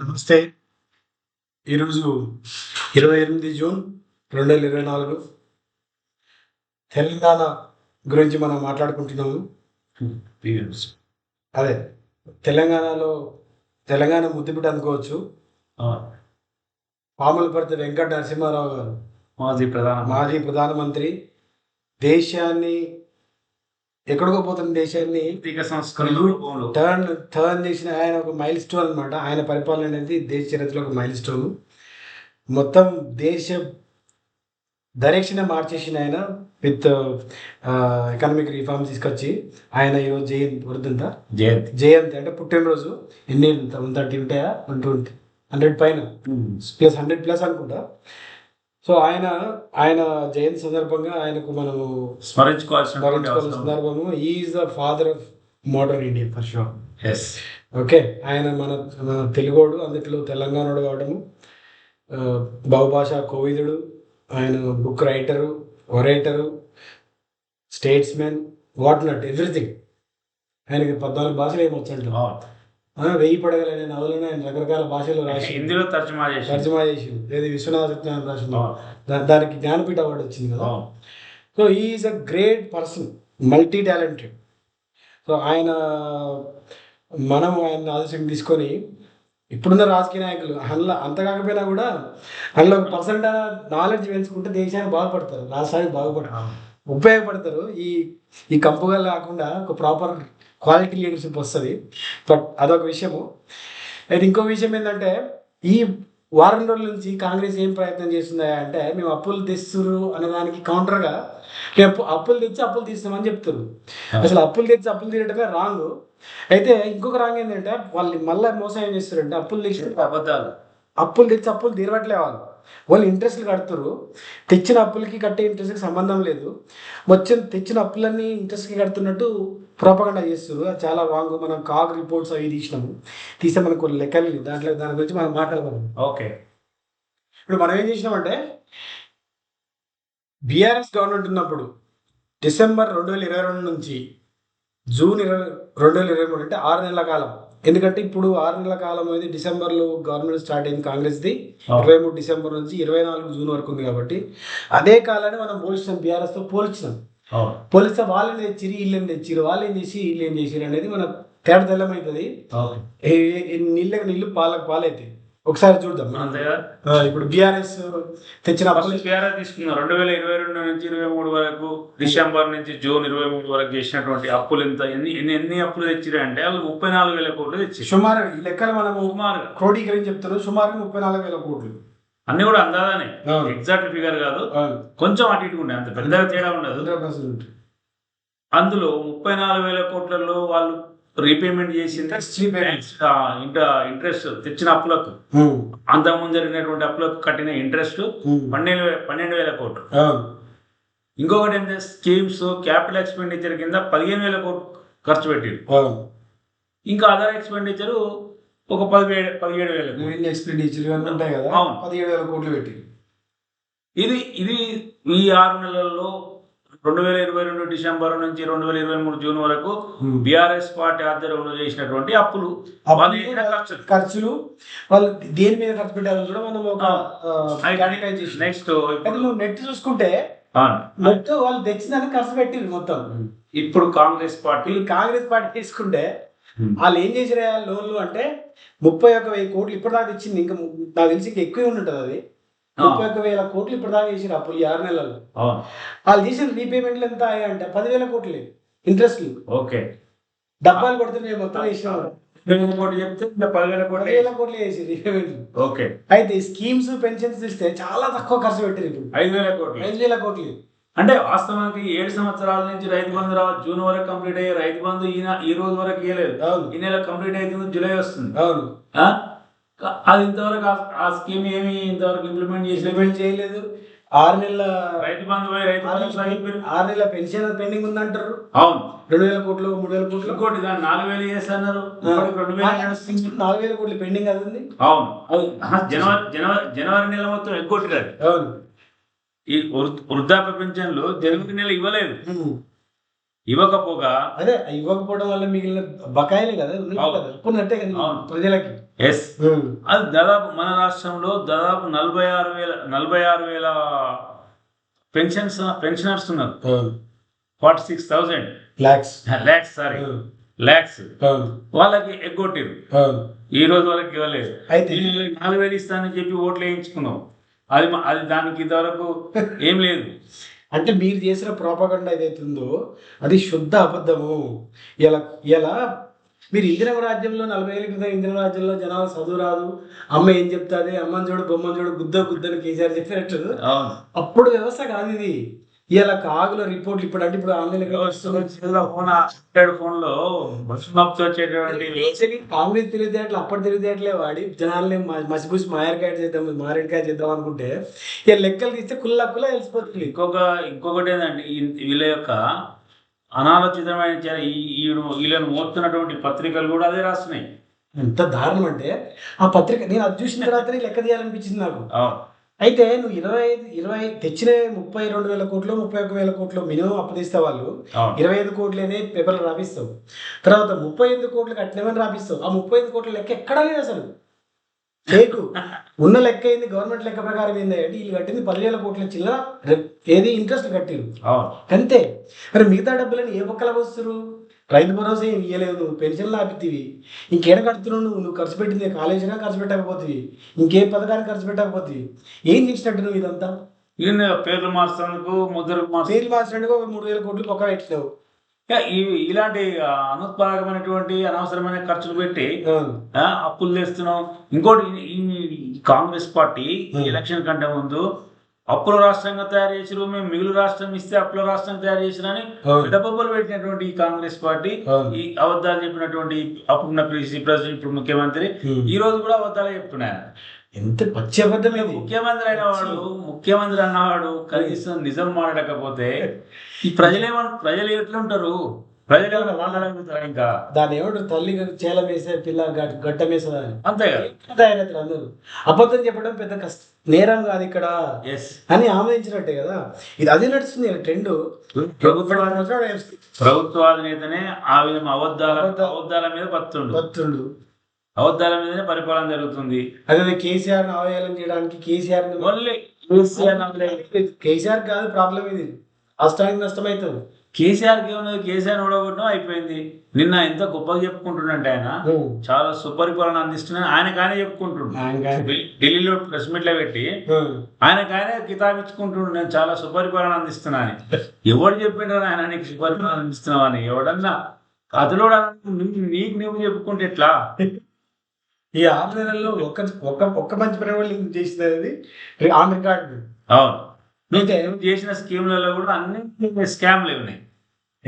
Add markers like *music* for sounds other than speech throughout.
నమస్తే. ఈరోజు ఇరవై ఎనిమిది జూన్ రెండు వేల ఇరవై నాలుగు. తెలంగాణ గురించి మనం మాట్లాడుకుంటున్నాము. అదే తెలంగాణలో తెలంగాణ ముద్దుబిడ్డ అనుకోవచ్చు. పాములపర్తి వెంకట నరసింహారావు గారు. మాజీ ప్రధాన మాజీ ప్రధానమంత్రి. దేశాన్ని ఎక్కడికో పోతున్న దేశాన్ని టర్న్ టర్న్ చేసిన ఆయన ఒక మైల్ స్టోన్ అనమాట ఆయన పరిపాలన అనేది దేశ చరిత్రలో ఒక మైల్ స్టోన్ మొత్తం దేశ డైరెక్షన్ మార్చేసిన ఆయన విత్ ఎకనామిక్ రిఫార్మ్స్ తీసుకొచ్చి ఆయన ఈరోజు జయంతి వృద్ధంత జయంతి. జయంతి అంటే పుట్టినరోజు. ఎన్ని వన్ థర్టీ ఉంటాయా? One twenty. హండ్రెడ్ పైన. ప్లస్ హండ్రెడ్ ప్లస్ అనుకుంటా. సో ఆయన ఆయన జయంతి సందర్భంగా ఆయనకు మనము స్మరించుకోవాల్సిన స్మరించుకోవాల్సిన సందర్భము. Is the father of modern India for sure yes okay ఆయన మన మన తెలుగోడు అందుట్లో తెలంగాణోడు కావడము. బహుభాష కోవిదుడు ఆయన book writer orator statesman what not everything ఆయనకి పద్నాలుగు భాషలు ఏమొచ్చంట వెయ్యి పడగలనే నవలను ఆయన రకరకాల భాషల్లో *laughs* రాసి హిందీలో తర్జుమా చేసి తర్జుమా చేసి ఏది? విశ్వనాథ సత్యనారాయణ రాసిన దానికి జ్ఞానపీఠ అవార్డు వచ్చింది కదా. So is a great person multi talented so ఆయన మనం ఆయన ఆదర్శం తీసుకొని ఇప్పుడున్న రాజకీయ నాయకులు అందులో అంత కాకపోయినా కూడా అందులో ఒక పర్సెంట్ నాలెడ్జ్ పెంచుకుంటే దేశానికి బాగుపడతారు. రాష్ట్రానికి బాగుపడతారు. ఉపయోగపడతారు. ఈ ఈ కంపుగా కాకుండా ఒక ప్రాపర్ క్వాలిటీ లీడర్షిప్ వస్తుంది. బట్ అదొక విషయము. అయితే ఇంకో విషయం ఏంటంటే ఈ వారం రోజుల నుంచి కాంగ్రెస్ ఏం ప్రయత్నం చేస్తుందా అంటే మేము అప్పులు తెస్తురు అనేదానికి కౌంటర్గా మేము అప్పు- అప్పులు తెచ్చి అప్పులు తీస్తామని చెప్తారు అసలు అప్పులు తెచ్చి అప్పులు తీయడమే రాంగ్ అయితే ఇంకొక రాంగ్ ఏంటంటే వాళ్ళు మళ్ళీ మోసం ఏం చేస్తారంటే అప్పులు తెచ్చి అబద్ధాలు. అప్పులు తెచ్చి అప్పులు తీరవట్లే వాళ్ళు. వాళ్ళు ఇంట్రెస్ట్లు కడుతురు తెచ్చిన అప్పులకి కట్టే ఇంట్రెస్ట్కి సంబంధం లేదు. వచ్చిన తెచ్చిన అప్పులన్నీ ఇంట్రెస్ట్కి కడుతున్నట్టు ప్రోపగండా చేస్తారు అది చాలా రాంగ్ మనం కాగ్ రిపోర్ట్స్ అవి తీసినాము. తీస్తే మనకు కొన్ని లెక్కలు. దాంట్లో దాని గురించి మనం మాట్లాడదాం ఓకే. ఇప్పుడు మనం ఏం చేసినామంటే బీఆర్ఎస్ గవర్నమెంట్ ఉన్నప్పుడు డిసెంబర్ రెండు వేల ఇరవై రెండు నుంచి జూన్ ఇరవై రెండు వేల ఇరవై మూడు అంటే ఆరు నెలల కాలం. ఎందుకంటే ఇప్పుడు ఆరు నెలల కాలం అనేది డిసెంబర్లో గవర్నమెంట్ స్టార్ట్ అయింది కాంగ్రెస్ది. ఇరవై మూడు డిసెంబర్ నుంచి ఇరవై నాలుగు జూన్ వరకు ఉంది కాబట్టి అదే కాలాన్ని మనం పోల్చినాం బీఆర్ఎస్తో పోల్చినాం. పోలిస్తే వాళ్ళని తెచ్చిరి వీళ్ళని తెచ్చిరు వాళ్ళు ఏం చేసి వీళ్ళు ఏం చేసిరు అనేది మన తేడా తెల్లమవుతుంది నీళ్ళకి నీళ్ళు పాలకు పాలైతాయి. ఒకసారి చూద్దాం. మనం. ఇప్పుడు బీఆర్ఎస్ తెచ్చిన బీఆర్ఎస్ తీసుకున్నాం. రెండు వేల ఇరవై రెండు నుంచి ఇరవై మూడు వరకు డిసెంబర్ నుంచి జూన్ ఇరవై మూడు వరకు చేసినటువంటి అప్పులు ఎంత? ఎన్ని ఎన్ని ఎన్ని అప్పులు తెచ్చిరా అంటే వాళ్ళు ముప్పై నాలుగు వేల కోట్లు తెచ్చి సుమారు ఈ లెక్కలు మనము సుమారుగా. క్రోడీకరించి చెప్తారు సుమారు ముప్పై నాలుగు వేల కోట్లు. అన్ని కూడా అందాదానే. ఎగ్జాక్ట్ ఫిగర్ కాదు. కొంచెం అటు ఇటు ఉండే అంత పెద్దగా తేడా ఉండదు. అందులో ముప్పై నాలుగు వేల కోట్లలో వాళ్ళు రీపేమెంట్ repayments. ఇంట్రెస్ట్ తెచ్చిన అప్పులకు. అంతకుముందు జరిగినటువంటి అప్పులకు కట్టిన ఇంట్రెస్ట్ పన్నెండు పన్నెండు వేల కోట్లు. ఇంకొకటి ఏంటంటే స్కీమ్స్ క్యాపిటల్ ఎక్స్పెండిచర్ కింద పదిహేను వేల కోట్లు ఖర్చు పెట్టింది ఇంకా అదర్ ఎక్స్పెండిచర్ ఒక పదిహేడు పదిహేడు వేల. రెవెన్యూ ఎక్స్పెండిచర్ ఇవన్నీ ఉంటాయి కదా? అవును. పదిహేడు వేల కోట్లు పెట్టి ఇది ఇది ఈ ఆరు నెలల్లో రెండు వేల ఇరవై రెండు డిసెంబర్ నుంచి రెండు వేల ఇరవై మూడు జూన్ వరకు బీఆర్ఎస్ పార్టీ ఆధ్వర్యంలో చేసినటువంటి అప్పులు. ఖర్చులు. ఖర్చులు. వాళ్ళు దేని మీద ఖర్చు పెట్టాలని కూడా మనం ఒక నెక్స్ట్ నువ్వు నెట్ చూసుకుంటే నెట్ వాళ్ళు తెచ్చిందని ఖర్చు పెట్టింది మొత్తం. ఇప్పుడు కాంగ్రెస్ పార్టీ కాంగ్రెస్ పార్టీ తీసుకుంటే వాళ్ళు ఏం చేసారు లోన్లు అంటే ముప్పై ఒక్క వెయ్యి కోట్లు ఇప్పటిదాకా ఇచ్చింది. ఇంకా నాకు తెలిసి ఇంకా ఎక్కువ ఉంటుంది అది. ముప్పై ఒక్క వేల కోట్లు ఇప్పటిదాకా చేసారు అప్పులు ఈ ఆరు నెలల్లో. వాళ్ళు చేసిన రీపేమెంట్లు ఎంత అయ్యాయి అంటే పదివేల కోట్లు ఇంట్రెస్ట్లు. ఓకే. డబ్బాలు కొడుతున్నాయి మొత్తం ఓకే. అయితే స్కీమ్స్ పెన్షన్స్ ఇస్తే చాలా తక్కువ ఖర్చు పెట్టారు ఇప్పుడు. ఐదు వేల కోట్లు. ఐదు వేల కోట్లు. అంటే వాస్తవానికి ఏడు సంవత్సరాల నుంచి రైతు బంధు రా జూన్ వరకు కంప్లీట్ అయ్యే రైతు బంధు ఈ నా- ఈ రోజు వరకు ఇవ్వలేదు అవును. ఈ నెల కంప్లీట్ అవుతుంది జూలై వస్తుంది. అవును. అది ఇంతవరకు ఆ- స్కీమ్ ఏమి ఇంతవరకు ఇంప్లిమెంట్ చేసలేదు ఇంప్లిమెంట్ చేయలేదు. ఆరు నెలల రైతు బంధు రైతు ఆరు నెలల పెన్షన్ పెండింగ్ ఉందంటారు. అవును. రెండు వేల కోట్లు మూడు వేల కోట్లు. ఇంకోటి దాన్ని నాలుగు వేలు చేస్తున్నారు రెండు వేలు. నాలుగు వేల కోట్లు పెండింగ్ అది ఉంది. అవును. జనవరి జనవరి జనవరి నెల మొత్తం ఎగ్గొట్టిరాడు అవును. ఈ వృద్ధాప్య పెన్షన్లు జనవరి నెల ఇవ్వలేదు. ఇవ్వకపోగా అదే ఇవ్వకపోవడం వల్ల మిగిలిన బకాయిలే కదా. ప్రజలకి. ఎస్ అది దాదాపు మన రాష్ట్రంలో దాదాపు నలభై ఆరు వేల నలభై ఆరు వేల పెన్షన్స్ పెన్షనర్స్ ఉన్నారు. Forty six thousand. Lakhs lakhs sorry lakhs వాళ్ళకి ఎగ్గొట్టిరు. ఈ రోజు వాళ్ళకి ఇవ్వలేదు. అయితే నాలుగు వేలు ఇస్తానని చెప్పి ఓట్లు వేయించుకున్నాం. అది అది దానికి ఇంతవరకు ఏం లేదు. అంటే మీరు చేసిన ప్రోపగండ ఏదైతే ఉందో అది శుద్ధ అబద్ధము. ఇలా ఇలా మీరు ఇందిరా రాజ్యంలో నలభై ఏళ్ళ క్రితం ఇందిరా రాజ్యంలో జనాలు చదువు రాదు. అమ్మ ఏం చెప్తాది? అమ్మని చూడు బొమ్మని చూడు గుద్ద గుద్దని కేసీఆర్ చెప్పినట్టు. అప్పుడు వ్యవస్థ కాదు ఇది. ఇలా కాగుల రిపోర్ట్లు ఇప్పుడు అంటే ఇప్పుడు ఆన్లైన్ ఫోన్లో నొప్పి వచ్చేటువంటి కాంగ్రెస్ తెలివితేటలు అప్పటి తెలివితేటలే వాడి. జనాల్ని మసిపూసి మాయరకాయ చేద్దాం మారేడుకాయ చేద్దాం అనుకుంటే ఇక లెక్కలు తీస్తే కుల్ల కుల్ల తెలిసిపోతుంది. ఇంకొక ఇంకొకటి ఏంటంటే వీళ్ళ యొక్క అనాలోచితమైన వీళ్ళని మోస్తున్నటువంటి పత్రికలు కూడా అదే రాస్తున్నాయి. ఎంత దారుణం అంటే ఆ పత్రిక నేను అది చూసిన తర్వాతనే లెక్క తీయాలనిపించింది నాకు. అయితే నువ్వు ఇరవై ఐదు ఇరవై తెచ్చిన ముప్పై రెండు వేల కోట్లు ముప్పై ఒక్క వేల కోట్లు మినిమం అప్పదిస్తే వాళ్ళు ఇరవై ఐదు కోట్లనే పేపర్లు రాపిస్తావు. తర్వాత ముప్పై ఐదు కోట్లు కట్టినమని రాపిస్తావు. ఆ ముప్పై ఐదు కోట్ల లెక్క ఎక్కడా లేదు అసలు. ఫేకు ఉన్న లెక్క ఏంది? గవర్నమెంట్ లెక్క ప్రకారం ఏంది? అంటే వీళ్ళు కట్టింది పదివేల కోట్ల చిల్లర ఏది ఇంట్రెస్ట్ కట్టిరు. అంతే. మరి మిగతా డబ్బులని ఏ పక్కల వస్తురు రైతు భరోసా ఏమి నువ్వు పెన్షన్లు ఆపితివి ఇంకేడ కడుతున్నావు నువ్వు? నువ్వు ఖర్చు పెట్టింది కాలేజీగా ఖర్చు పెట్టకపోతివి? ఇంకే పథకానికి ఖర్చు పెట్టకపోతివి? ఏం చేసినట్టు నువ్వు ఇదంతా? పేర్లు మార్చడానికి ముద్రకు మార్చ పేరు మార్చడానికి ఒక మూడు వేల కోట్లు పక్క పెట్టినావు. ఈ- ఇలాంటి అనుత్పాదకమైనటువంటి అనవసరమైన ఖర్చులు పెట్టి అప్పులు తెస్తున్నాం ఇంకోటి కాంగ్రెస్ పార్టీ. ఎలక్షన్ కంటే ముందు అప్పుల రాష్ట్రంగా తయారు చేసిరు మేము మిగులు రాష్ట్రం ఇస్తే అప్పుల రాష్ట్రం తయారు చేసిరని అవును. డబ్బులు పెట్టినటువంటి ఈ కాంగ్రెస్ పార్టీ. ఈ అబద్ధాలు చెప్పినటువంటి అప్పుడున్న ప్రెసి- ప్రెసిడెంట్ ఇప్పుడు ముఖ్యమంత్రి. ఈ రోజు కూడా అబద్ధాలే చెప్తున్నాను ఎంత పచ్చి అబద్ధం ముఖ్యమంత్రి అయిన వాడు ముఖ్యమంత్రి అన్నవాడు కనీసం నిజం మాట్లాడకపోతే *laughs* ఈ ప్రజలేమో ప్రజలు ఎట్లా ఉంటారు ప్రజలు ఏమైనా ఇంకా? దాని ఏమంటారు తల్లి చేల వేసే పిల్ల గడ్డ వేసేదా అని అంతే తయారవుతారు అందరూ. అబద్ధం చెప్పడం పెద్ద కష్టం నేరం కాదు ఇక్కడ. ఎస్ అని ఆమోదించినట్టే కదా. ఇది అదే నడుస్తుంది ట్రెండ్. ప్రభుత్వ ప్రభుత్వాధినేతనే ఆ విధంగా అబద్ధాల అబద్ధ- అబద్ధాల మీద బతుండు భక్తుడు అబద్ధాల మీదనే పరిపాలన జరుగుతుంది. అదే కేసీఆర్ అవహేళన చేయడానికి కేసీఆర్ ఓన్లీ కేసీఆర్ కాదు ప్రాబ్లం ఇది. రాష్ట్రానికి నష్టమవుతుంది కేసీఆర్కి ఏమన్నది కేసీఆర్ ఓడగొట్టడం అయిపోయింది. నిన్న ఎంత గొప్పగా చెప్పుకుంటుండంటే ఆయన. చాలా సుపరిపాలన అందిస్తున్నాను ఆయన కానే చెప్పుకుంటుండు ఢిల్లీ- ఢిల్లీలో ప్రెస్ మీట్లో పెట్టి ఆయన కానే కితాబ్ ఇచ్చుకుంటుండు. నేను చాలా సుపరిపాలన అందిస్తున్నా అని. ఎవడు చెప్పిండ్రు ఆయన నీకు సుపరిపాలన అందిస్తున్నావు అని? ఎవడన్నా అతడు నీకు నువ్వు చెప్పుకుంటే ఎట్లా? ఈ ఆరు నెలల్లో ఒక్క ఒక్క ఒక్క మంచి వాళ్ళు చేసింది అది? ఆన్ రికార్డ్ అవును. నువ్వు చేసిన స్కీమ్లలో కూడా అన్ని స్కామ్లు ఉన్నాయి.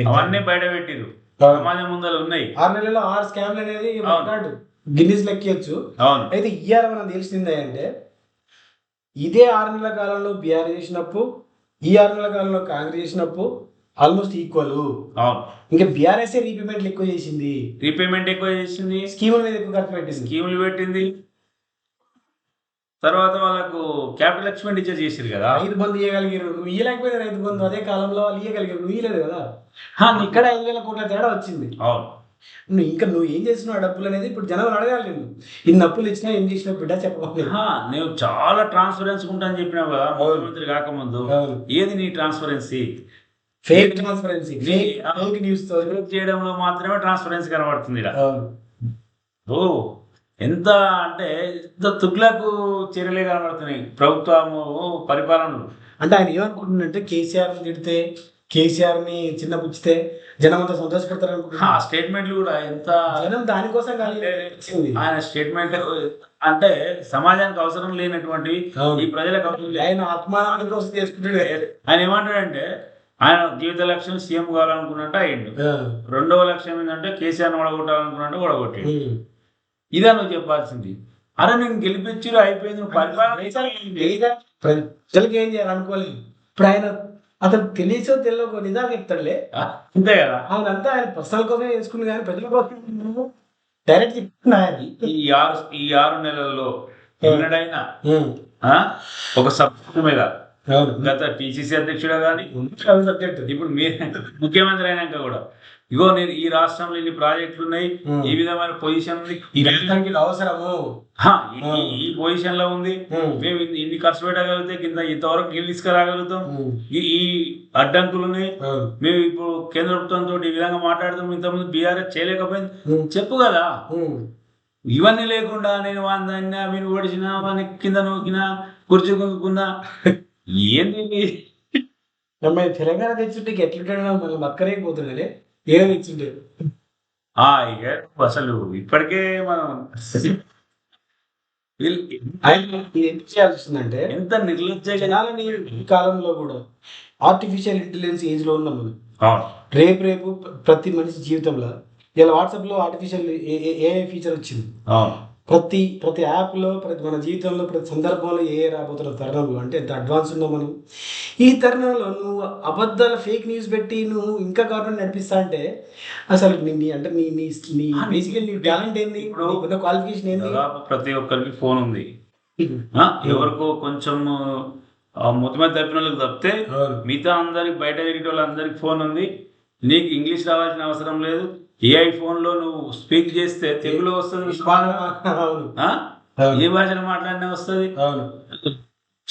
అవన్నీ బయట పెట్టిరు సమాజం ముందర ఉన్నాయి. ఆరు నెలల్లో ఆరు స్కామ్లు అనేది. రికార్డు గిన్నీస్ లెక్కియచ్చు. అవును. అయితే ఇయ్యాల మనం తెలిసింది అంటే ఇదే ఆరు నెలల కాలంలో బీఆర్ చేసినప్పుడు ఈ ఆరు నెలల కాలంలో కాంగ్రెస్ చేసినప్పుడు ఆల్మోస్ట్ ఈక్వల్ అవును. ఇంకా బీఆర్ఎస్ రీపేమెంట్లు ఎక్కువ చేసింది? రీపేమెంట్ ఎక్కువ చేసింది. స్కీముల మీద ఎక్కువ ఖర్చు పెట్టింది. స్కీములు పెట్టింది. తర్వాత వాళ్ళకు క్యాపిటల్ ఎక్స్పెండిచర్ చేసిరు కదా. రైతు బంధు ఇవ్వగలిగారు నువ్వు ఇయ్యలేకపోయినా రైతు బంధు. అదే కాలంలో వాళ్ళు ఇయ్యగలిగారు నువ్వు ఇయ్యలేదు కదా. ఇక్కడ ఐదు వేల కోట్ల తేడా వచ్చింది. అవును. నువ్వు ఇంకా నువ్వు ఏం చేస్తున్నావు? ఆ డబ్బులు అనేది ఇప్పుడు జనాలు అడగాలి నేను ఇన్ని అప్పులు ఇచ్చినా ఏం చేసినావు బిడ్డ చెప్పవాలి హా, నేను చాలా ట్రాన్స్పరెన్సీ ఉంటా అని చెప్పినావు కదా. ముఖ్యమంత్రి కాకముందు. ఏది నీ transparency fake transparency fake news చేయడంలో మాత్రమే ట్రాన్స్పరెన్సీ కనబడుతుంది. అవును. ఓ. ఎంత అంటే ఎంత తుగ్లకు చర్యలే కనబడుతున్నాయి. ప్రభుత్వము పరిపాలనలు. అంటే ఆయన ఏమనుకుంటున్నంటే కేసీఆర్ తిడితే కేసీఆర్ని చిన్న పుచ్చితే జనం అంతా సంతోషపడతారు ఆ స్టేట్మెంట్లు కూడా ఎంత జనం దానికోసం ఆయన స్టేట్మెంట్ అంటే సమాజానికి అవసరం లేనటువంటివి. ఈ ప్రజలకు అవసరం ఆయన ఆత్మానందం కోసం చేసుకుంటాడు ఆయన ఏమంటాడంటే ఆయన జీవిత లక్ష్యం సీఎం కావాలనుకున్నట్టు అయ్యిండు. రెండవ లక్ష్యం ఏంటంటే కేసీఆర్ ఓడగొట్టాలనుకున్నట్టు ఓడగొట్టి. ఇదే నువ్వు చెప్పాల్సింది. అరే నేను గెలిపించిరు అయిపోయింది పరిపాలన ప్రజలకి ఏం చేయాలి? అనుకోలేదు ఇప్పుడు ఆయన అతను తెలియచో తెలియకో నిజాలు చెప్తాడులే. అంతే కదా? ఆయనంతా ఆయన పర్సనల్ కోసమే చేసుకుంది కానీ ప్రజల కోసం డైరెక్ట్ చెప్తున్నా ఈ ఆరు ఈ ఆరు నెలల్లో ఎన్నడైనా ఒక సబ్జెక్ట్ మీద గత పిసిసి అధ్యక్షుడే కానీ సబ్జెక్ట్ ఇప్పుడు మీరు ముఖ్యమంత్రి అయినాక కూడా ఇగో నేను ఈ రాష్ట్రంలో ఇన్ని ప్రాజెక్టులు ఉన్నాయి. ఈ విధమైన పొజిషన్ ఉంది అవసరము ఈ- పొజిషన్లో ఉంది. మేము ఇన్ని- ఖర్చు పెట్టగలిగితే కింద ఇంతవరకు నీళ్ళు తీసుకురాగలుగుతాం. ఈ అడ్డంకులు ఉన్నాయి. మేము ఇప్పుడు కేంద్ర ప్రభుత్వంతో ఈ విధంగా మాట్లాడుతాం ఇంతకుముందు బీఆర్ఎస్ చేయలేకపోయింది. చెప్పు కదా. ఇవన్నీ లేకుండా నేను వాడినా మీరు ఓడిచినా వాని కింద నూకినా కుర్చీ కొనుక్కున్నా ఏంది? అమ్మాయి తెలంగాణ తెచ్చుంటే ఎట్లుంటాడు మళ్ళీ మక్కరే పోతుండే ఏం తెచ్చుంటే ఆ ఇక అసలు ఇప్పటికే మనం వీళ్ళు ఆయన ఇది ఎందుకు చేయాల్సి వస్తుందంటే ఎంత నిర్లజ్జ జనాలని ఈ కాలంలో కూడా ఆర్టిఫిషియల్ ఇంటెలిజెన్స్ ఏజ్లో ఉన్నాం మనం. రేపు రేపు ప్రతి మనిషి జీవితంలో ఇలా వాట్సాప్లో ఆర్టిఫిషియల్ ఏ ఫీచర్ వచ్చింది. ప్రతి ప్రతి యాప్లో ప్రతి మన జీవితంలో ప్రతి సందర్భంలో ఏ రాబోతున్న తరుణంలో అంటే ఎంత అడ్వాన్స్ ఉన్నాం మనం. ఈ తరుణంలో నువ్వు అబద్ధాల ఫేక్ న్యూస్ పెట్టి నువ్వు ఇంకా గవర్నమెంట్ నడిపిస్తా అంటే అసలు నీ అంటే నీ నీ నీ బేసికల్ నీ టాలెంట్ ఏంది? ఇప్పుడు- క్వాలిఫికేషన్ ఏంది? ప్రతి ఒక్కరికి ఫోన్ ఉంది. *laughs* ఎవరికో కొంచెం మొత్తమే తప్పిన వాళ్ళకి తప్పితే. మిగతా అందరికి బయట తిరిగే వాళ్ళందరికి ఫోన్ ఉంది. నీకు ఇంగ్లీష్ రావాల్సిన అవసరం లేదు. ఏఐ ఫోన్లో నువ్వు స్పీక్ చేస్తే తెలుగులో వస్తుంది. ఏ భాషలో మాట్లాడినా వస్తుంది. అవును.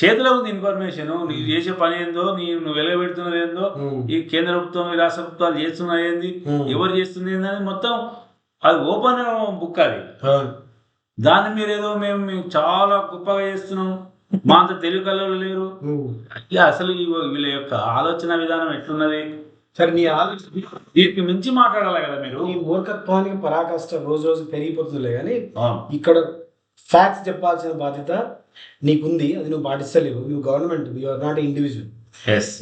చేతిలో ఉంది ఇన్ఫర్మేషన్. నీవు చేసే పని ఏందో నీ నువ్వు వెలగబెడుతున్నది ఏందో. ఈ కేంద్ర ప్రభుత్వం ఈ రాష్ట్ర ప్రభుత్వాలు చేస్తున్నది ఏంది. ఎవరు చేస్తుంది ఏంది అనేది మొత్తం అది ఓపెన్ బుక్ అది. దాన్ని మీరు ఏదో మేము చాలా గొప్పగా చేస్తున్నాం. మా అంత తెలుగు కళలు లేరు. అసలు వీళ్ళ యొక్క ఆలోచన విధానం ఎట్లున్నది? సరే నీ ఆలోచన దీనికి మించి మాట్లాడాలి కదా మీరు నీ మూర్ఖత్వానికి పరాకాష్ట రోజు రోజు పెరిగిపోతుందిలే కానీ. ఇక్కడ ఫ్యాక్ట్స్ చెప్పాల్సిన బాధ్యత నీకుంది అది నువ్వు పాటిస్తలేవు నువ్వు గవర్నమెంట్ యూఆర్ నాట్ ఇండివిజువల్.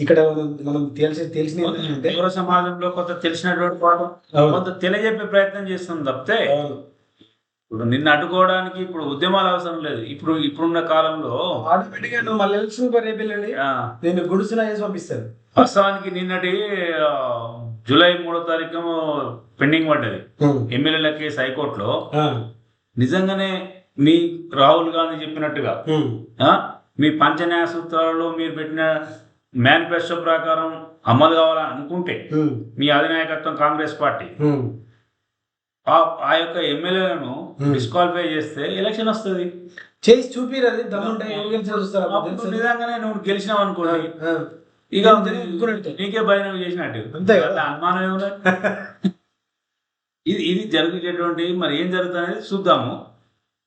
ఇక్కడ మనం తెలిసి తెలిసిన సమాజంలో కొంత తెలిసినటువంటి పాఠం. కొంత తెలియజెప్పే ప్రయత్నం చేస్తుంది తప్పితే. ఇప్పుడు నిన్ను అడ్డుకోవడానికి ఇప్పుడు ఉద్యమాలు అవసరం లేదు. ఇప్పుడు ఇప్పుడున్న కాలంలో ఆటోమేటిక్గా నువ్వు మళ్ళీ ఎలక్షన్ రేపు వెళ్ళండి ఆ, నేను గుడిసిన వేసి పంపిస్తాను వాస్తవానికి నిన్నటి జూలై మూడో తారీఖు పెండింగ్ పడ్డది. ఎమ్మెల్యేల కేసు హైకోర్టులో. నిజంగానే మీ రాహుల్ గాంధీ చెప్పినట్టుగా మీ పంచన్యాయ సూత్రాలలో మీరు పెట్టిన మేనిఫెస్టో ప్రకారం అమలు కావాలని అనుకుంటే మీ అధినాయకత్వం కాంగ్రెస్ పార్టీ. ఆ యొక్క ఎమ్మెల్యేలను. డిస్క్వాలిఫై చేస్తే ఎలక్షన్ వస్తుంది చేసి చూపిరు అది దమ్ముంటే తెలుసా? నిజంగానే నువ్వు గెలిచినావు అనుకోండి ఆ. ఇక. నీకే భయం చేసినట్టు అంతే కదా. అనుమానం ఏమున్నది *laughs* ఇది ఇది జరిగేటటువంటి మరి ఏం జరుగుతుంది చూద్దాము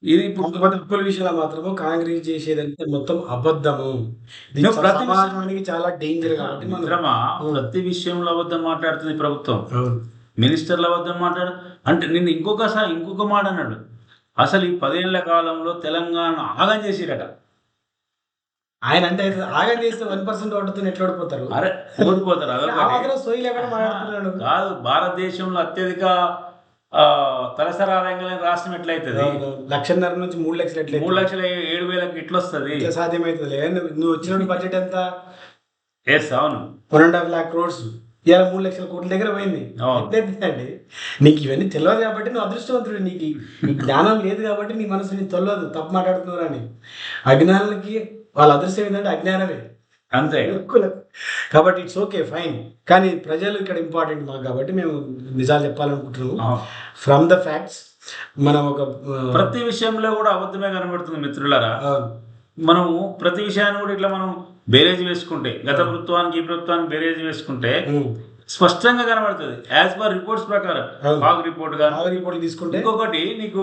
ఇది ఇప్పుడు ఒక్కల విషయంలో మాత్రము కాంగ్రెస్ చేసేదంటే మొత్తం అబద్ధము సమాజానికి చాలా డేంజర్ కాబట్టి Hmm. ప్రతి విషయంలో అబద్ధం మాట్లాడుతుంది ప్రభుత్వం. మినిస్టర్ల అబద్ధం మాట్లాడు అంటే నిన్ను ఇంకొకసారి ఇంకొక మాట అన్నాడు అసలు ఈ పదేళ్ళ కాలంలో తెలంగాణ ఆగం చేసిరట. ఆయన అంటే ఆగం చేస్తే వన్ పర్సెంట్ ఓటుతో ఎట్లా ఓడిపోతారు? అరే ఓడిపోతారు అదొకటి మాట్లాడుతున్నాడు. కాదు భారతదేశంలో అత్యధిక ఆ, తలసరి ఆదాయం కలిగిన రాష్ట్రం ఎట్లయితుంది. లక్షన్నర నుంచి మూడు లక్షలు ఎట్లా మూడు లక్షల ఏడు వేలకు ఇట్లా సాధ్యమవుతుంది లే. నువ్వు వచ్చిన *laughs* బడ్జెట్ ఎంత? ఎస్ అవును one and half lakh crores. ఇవాళ మూడు లక్షల కోట్ల దగ్గర పోయింది. అండి నీకు ఇవన్నీ తెలియదు కాబట్టి నువ్వు అదృష్టవంతుడు. నీకు నీ జ్ఞానం లేదు కాబట్టి నీ మనసు నీకు తెలియదు తప్పు మాట్లాడుతున్నారు అని. అజ్ఞానులకి వాళ్ళ అదృష్టం ఏంటంటే అజ్ఞానమే. అంతే. కాబట్టి ఇట్స్ ఓకే ఫైన్ కానీ ప్రజలు ఇక్కడ ఇంపార్టెంట్ మాకు కాబట్టి మేము నిజాలు చెప్పాలనుకుంటున్నాము. ఫ్రమ్ ద ఫ్యాక్ట్స్ మనం ఒక ప్రతి విషయంలో కూడా అబద్ధమే కనబడుతుంది మిత్రులారా. మనము ప్రతి విషయాన్ని కూడా ఇట్లా మనం బేరేజ్ వేసుకుంటే గత ప్రభుత్వానికి ఈ ప్రభుత్వానికి బేరేజ్ వేసుకుంటే స్పష్టంగా కనబడుతుంది. యాజ్ పర్ రిపోర్ట్స్ ప్రకారం. బాగ్ రిపోర్ట్ ఆవిరి రిపోర్ట్లు తీసుకుంటే? ఇంకొకటి నీకు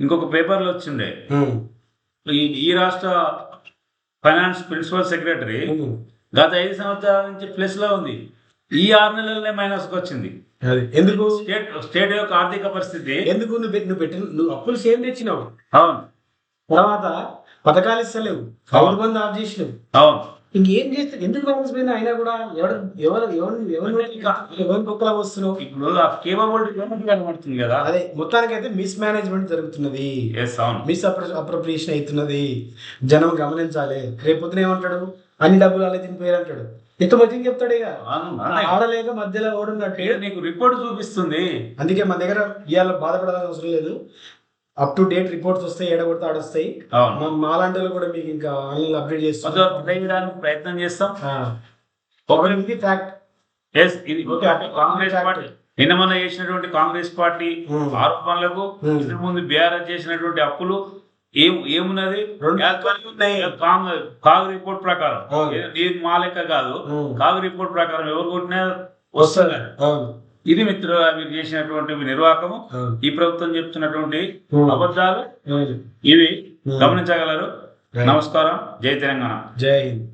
ఇంకొక పేపర్లో వచ్చిండే. ఈ రాష్ట్ర ఫైనాన్స్ ప్రిన్సిపల్ సెక్రటరీ గత ఐదు సంవత్సరాల నుంచి ప్లస్లో ఉంది. ఈ ఆరు నెలలనే మైనస్ వచ్చింది. అది. ఎందుకు? స్టేట్ స్టేట్ యొక్క ఆర్థిక పరిస్థితి ఎందుకు నువ్వు పెట్టి- నువ్వు పెట్టిన నువ్వు అప్పులు సేమ్ తెచ్చినావు. అవును. తర్వాత పథకాలు ఇస్తలేవు బంధు ఆఫ్ అవును. ఇంకేం చేస్తే ఎందుకు బ్యాలెన్స్ పోయినా అయినా కూడా ఎవరు ఎవరు ఎవరు ఎవరు ఎవరు కుక్కలా వస్తున్నావు ఇప్పుడు కేపబిలిటీ కనబడుతుంది కదా. అదే మొత్తానికైతే మిస్ మేనేజ్మెంట్ జరుగుతున్నది మిస్ అప్రోప్రియేషన్ అవుతున్నది. జనం గమనించాలి. రేపు పొద్దున ఏమంటాడు? అన్ని డబ్బులు అలా తినిపోయారు అంటాడు. ఎంత మంచిగా చెప్తాడు ఇక. ఆడలేక మధ్యలో ఓడున్నట్టు. నీకు రిపోర్ట్ చూపిస్తుంది. అందుకే మన దగ్గర ఇవాళ బాధపడాల్సిన అవసరం లేదు. అప్ టు డేట్ రిపోర్ట్స్ వస్తాయి ఏడగొడితే ఆడొస్తాయి. అవును. మా- మాలాంటి కూడా మీకు ఇంకా ఆన్లైన్ అప్డేట్ చేస్తాం ప్రయత్నం చేస్తాం. ఇది ఫ్యాక్ట్ ఎస్ ఇది కాంగ్రెస్ పార్టీ నిన్న మొన్న చేసినటువంటి కాంగ్రెస్ పార్టీ Hmm. ఆరోపణలకు Hmm. ఇంతకు ముందు బీఆర్ఎస్ చేసినటువంటి అప్పులు ఏం ఏమున్నది. కాంగ్ రిపోర్ట్ ప్రకారం. మా లెక్క కాదు. Hmm. కాగ్ రిపోర్ట్ ప్రకారం ఎవరు కొట్టినా వస్తుంది. అవును. ఇది మిత్రులు మీరు చేసినటువంటి నిర్వాహకము ఈ ప్రభుత్వం చెప్తున్నటువంటి. అబద్ధాలు. ఇవి. గమనించగలరు. నమస్కారం జై తెలంగాణ జై హింద్